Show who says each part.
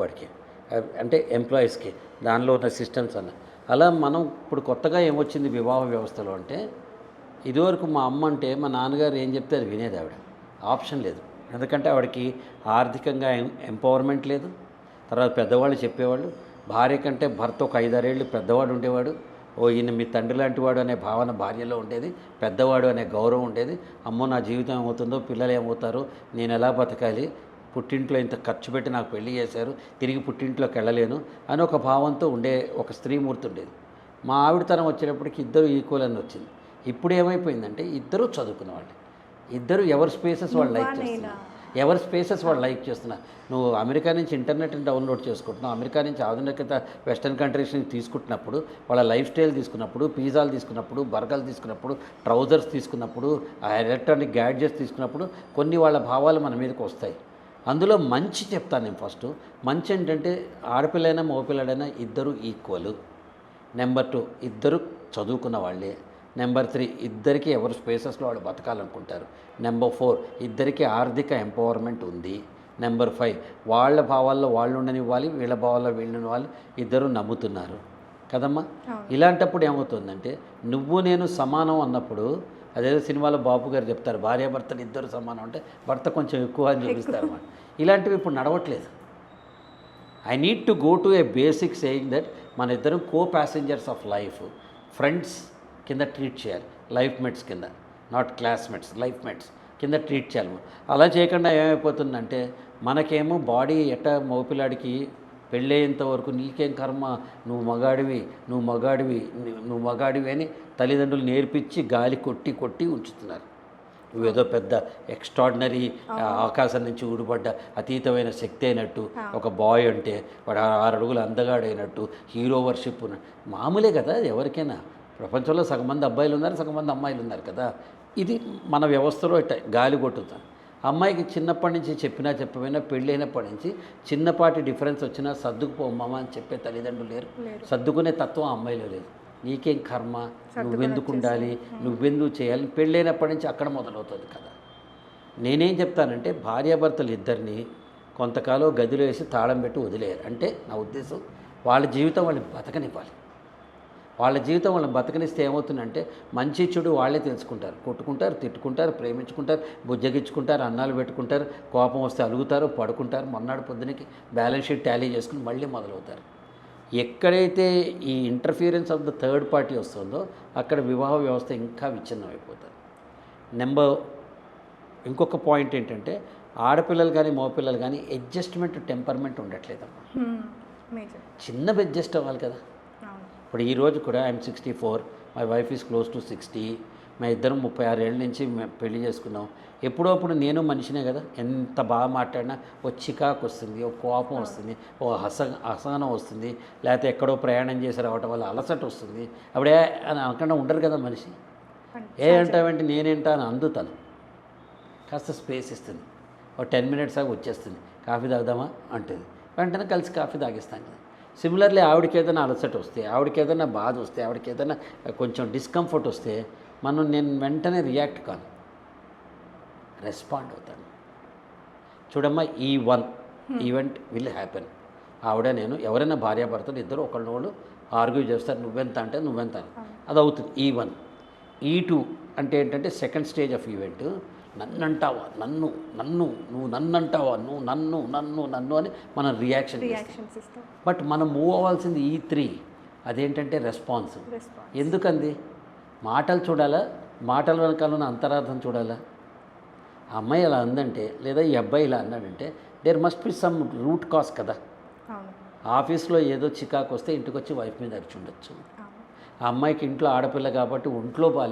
Speaker 1: వాడికి. అంటే ఎంప్లాయీస్కి దానిలో ఉన్న సిస్టమ్స్ అన్న. అలా మనం ఇప్పుడు కొత్తగా ఏమొచ్చింది వివాహ వ్యవస్థలో అంటే ఇదివరకు మా అమ్మ అంటే మా నాన్నగారు ఏం చెప్తే అది వినేది ఆవిడ. ఆప్షన్ లేదు. ఎందుకంటే ఆవిడకి ఆర్థికంగా ఎంపవర్మెంట్ లేదు. తర్వాత పెద్దవాళ్ళు చెప్పేవాళ్ళు భార్య కంటే భర్త ఒక ఐదారేళ్ళు పెద్దవాడు ఉండేవాడు. ఓ ఈయన మీ తండ్రి లాంటి వాడు అనే భావన భార్యలో ఉండేది. పెద్దవాడు అనే గౌరవం ఉండేది. అమ్మో నా జీవితం ఏమవుతుందో పిల్లలు ఏమవుతారో నేను ఎలా బతకాలి? పుట్టింట్లో ఇంత ఖర్చు పెట్టి నాకు పెళ్ళి చేశారు తిరిగి పుట్టింట్లోకి వెళ్ళలేను అని ఒక భావంతో ఉండే ఒక స్త్రీమూర్తి ఉండేది. మా ఆవిడతనం వచ్చేటప్పటికి ఇద్దరు ఈక్వల్ అని వచ్చింది. ఇప్పుడు ఏమైపోయిందంటే ఇద్దరు చదువుకున్న వాళ్ళు. ఇద్దరు ఎవరి స్పేసెస్ వాళ్ళు లైక్ చేస్తున్నారు? ఎవరి స్పేసెస్ వాళ్ళు లైక్ చేస్తున్నారు? నువ్వు అమెరికా నుంచి ఇంటర్నెట్ని డౌన్లోడ్ చేసుకుంటున్నావు. అమెరికా నుంచి ఆధునికత వెస్టర్న్ కంట్రీస్ నుంచి తీసుకుంటున్నప్పుడు వాళ్ళ లైఫ్ స్టైల్ తీసుకున్నప్పుడు పిజ్జాలు తీసుకున్నప్పుడు బర్గర్లు తీసుకున్నప్పుడు ట్రౌజర్స్ తీసుకున్నప్పుడు ఆ ఎలక్ట్రానిక్ గ్యాడ్జెట్స్ తీసుకున్నప్పుడు కొన్ని వాళ్ళ భావాలు మన మీదకి వస్తాయి. అందులో మంచి చెప్తాను నేను ఫస్ట్. మంచి ఏంటంటే ఆడపిల్లైనా మగపిల్లడైనా ఇద్దరు ఈక్వల్. నెంబర్ టూ ఇద్దరు చదువుకున్న వాళ్ళే. నెంబర్ త్రీ ఇద్దరికి ఎవరు స్పేసెస్లో వాళ్ళు బతకాలనుకుంటారు. నెంబర్ ఫోర్ ఇద్దరికి ఆర్థిక ఎంపవర్మెంట్ ఉంది. నెంబర్ ఫైవ్ వాళ్ళ భావాల్లో వాళ్ళు ఉండనివ్వాలి వీళ్ళ భావాల్లో వీళ్ళని వాళ్ళు ఇద్దరు నమ్ముతున్నారు. కదమ్మా? ఇలాంటప్పుడు ఏమవుతుందంటే నువ్వు నేను సమానం అన్నప్పుడు అదేదో సినిమాలో బాబు గారు చెప్తారు భార్యాభర్తలు ఇద్దరు సమానం అంటే భర్త కొంచెం ఎక్కువ అని చూపిస్తారు అన్నమాట ఇలాంటివి ఇప్పుడు నడవట్లేదు. I need to go to a basic saying that మన ఇద్దరం co passengers of life friends కింద ట్రీట్ చేయాలి లైఫ్ మేట్స్ కింద నాట్ క్లాస్మేట్స్ లైఫ్ మేట్స్ కింద ట్రీట్ చేయాలి. అలా చేయకుండా ఏమైపోతుందంటే మనకేమో బాడీ ఎట్ట మగపిల్లాడికి పెళ్ళయ్యేంత వరకు నీకేం కర్మ? నువ్వు మగాడివి నువ్వు మగాడివి నువ్వు మగాడివి అని తల్లిదండ్రులు నేర్పించి గాలి కొట్టి కొట్టి ఉంచుతున్నారు. నువ్వేదో పెద్ద ఎక్స్ట్రాడినరీ ఆకాశం నుంచి ఊడిపడ్డ అతీతమైన శక్తి అయినట్టు ఒక బాయ్ అంటే వాడు ఆరు అడుగులు అందగాడైనట్టు హీరో వర్షిప్ మామూలే కదా ఎవరికైనా. ప్రపంచంలో సగం మంది అబ్బాయిలు ఉన్నారు సగం మంది అమ్మాయిలు ఉన్నారు కదా. ఇది మన వ్యవస్థలో గాలి కొట్టుతాం. అమ్మాయికి చిన్నప్పటి నుంచి చెప్పినా చెప్పమైనా పెళ్ళైనప్పటి నుంచి చిన్నపాటి డిఫరెన్స్ వచ్చినా సర్దుకుపోమ్మా అని చెప్పే తల్లిదండ్రులు లేరు. సర్దుకునే తత్వం అమ్మాయిలో లేదు. నీకేం కర్మ? నువ్వెందుకు ఉండాలి? నువ్వెందుకు చేయాలి? పెళ్ళైనప్పటి నుంచి అక్కడ మొదలవుతుంది కదా. నేనేం చెప్తానంటే భార్యాభర్తలు ఇద్దరిని కొంతకాలం గదిలో వేసి తాళం పెట్టి వదిలేయాలి. అంటే నా ఉద్దేశం వాళ్ళ జీవితం వాళ్ళని బతకనివ్వాలి. వాళ్ళ జీవితం వాళ్ళని బతకనిస్తే ఏమవుతుందంటే మంచి చెడు వాళ్ళే తెలుసుకుంటారు. కొట్టుకుంటారు తిట్టుకుంటారు ప్రేమించుకుంటారు బుజ్జగించుకుంటారు అన్నాలు పెట్టుకుంటారు కోపం వస్తే అలుగుతారు పడుకుంటారు మొన్నటి పొద్దునకి బ్యాలెన్స్ షీట్ టాలీ చేసుకుని మళ్ళీ మొదలవుతారు. ఎక్కడైతే ఈ interference of the third party వస్తుందో అక్కడ వివాహ వ్యవస్థ ఇంకా విచ్ఛిన్నం అయిపోతుంది నెంబర్ ఇంకొక పాయింట్ ఏంటంటే ఆడపిల్లలు కానీ మగపిల్లలు కానీ అడ్జస్ట్మెంట్ టెంపర్మెంట్ ఉండట్లేదమ్మా.
Speaker 2: మేజర్.
Speaker 1: చిన్నవి అడ్జస్ట్ అవ్వాలి కదా. ఇప్పుడు ఈ రోజు కూడా I'm sixty four my wife is close to sixty మా ఇద్దరం ముప్పై ఆరు ఏళ్ళ నుంచి మేము పెళ్ళి చేసుకున్నాం. ఎప్పుడో అప్పుడు నేను మనిషినే కదా ఎంత బాగా మాట్లాడినా ఓ చికాకు వస్తుంది ఓ కోపం వస్తుంది ఓ హస అసహనం వస్తుంది లేకపోతే ఎక్కడో ప్రయాణం చేసి రావటం వల్ల అలసట వస్తుంది. అప్పుడే అని అనకుండా ఉండరు కదా మనిషి. ఏ అంటావంటే నేనేంటా అని అందుతాను. కాస్త స్పేస్ ఇస్తుంది. ఒక టెన్ మినిట్స్ ఆగి వచ్చేస్తుంది. కాఫీ తాగుదామా? అంటుంది. వెంటనే కలిసి కాఫీ తాగిస్తాం కదా సిమిలర్లీ ఆవిడకి ఏదైనా అలసట వస్తే ఆవిడకి ఏదైనా బాధ వస్తే ఆవిడకి ఏదైనా కొంచెం డిస్కంఫర్ట్ వస్తే మనం నేను వెంటనే రియాక్ట్ కాను. రెస్పాండ్ అవుతాను. చూడమ్మా ఈ వన్ ఈవెంట్ విల్ హ్యాపెన్ ఆవిడ నేను ఎవరైనా భార్యాభర్తలు ఇద్దరు ఒకళ్ళనోళ్ళు ఆర్గ్యూ చేస్తారు నువ్వెంత అంటే నువ్వెంత. అది అవుతుంది ఈ వన్ ఈ టూ అంటే ఏంటంటే సెకండ్ స్టేజ్ ఆఫ్ ఈవెంట్ నన్ను అంటావా నన్ను నన్ను నువ్వు నన్ను అంటావా నువ్వు నన్ను నన్ను నన్ను అని మనం రియాక్షన్
Speaker 2: ఇస్తాం.
Speaker 1: బట్ మనం మూవ్ అవ్వాల్సింది ఈ త్రీ అదేంటంటే రెస్పాన్స్ ఎందుకంది? మాటలు చూడాలా? మాటల వెనకాల ఉన్న అంతరార్థం చూడాలా? ఆ అమ్మాయి అలా అందంటే లేదా ఈ అబ్బాయి ఇలా అన్నాడంటే there must be some root cause కదా. ఆఫీస్లో ఏదో చికాకు వస్తే ఇంటికి వచ్చి వైఫ్ మీద అరిచి ఉండొచ్చు. ఆ అమ్మాయికి ఇంట్లో ఆడపిల్ల కాబట్టి ఒంట్లో బాగాలేదు